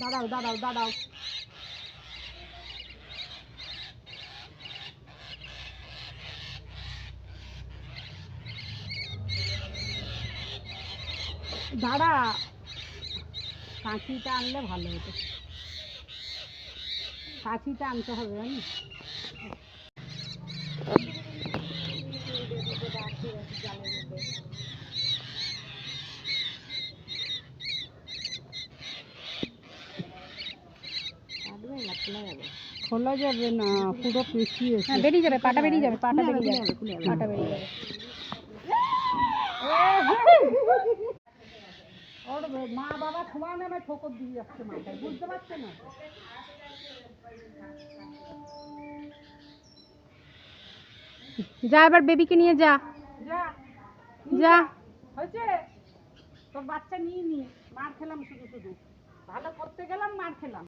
দাঁড়াও দাঁড়াও দাঁড়াও। দাঁড়া। কাঁচিটা আনলে ভালো হতো। কাঁচিটা আনতে হবে জানিস? খোলা যাবে? না পুরো পেঁচিয়ে হ্যাঁ বেরিয়ে যাবে পাটা বেরিয়ে যাবে পাটা বেরিয়ে যাবে। পাটা বেরিয়ে যাবে। ওর মা বাবা আমার ঠোকর দিয়ে যাচ্ছে মাথায় বুঝতে পারছে না? যা এবার বেবিকে নিয়ে যা। যা। যা হয়েছে? তোর বাচ্চা নিয়ে নি মার খেলাম শুধু শুধু। ভালো করতে গেলাম মার খেলাম।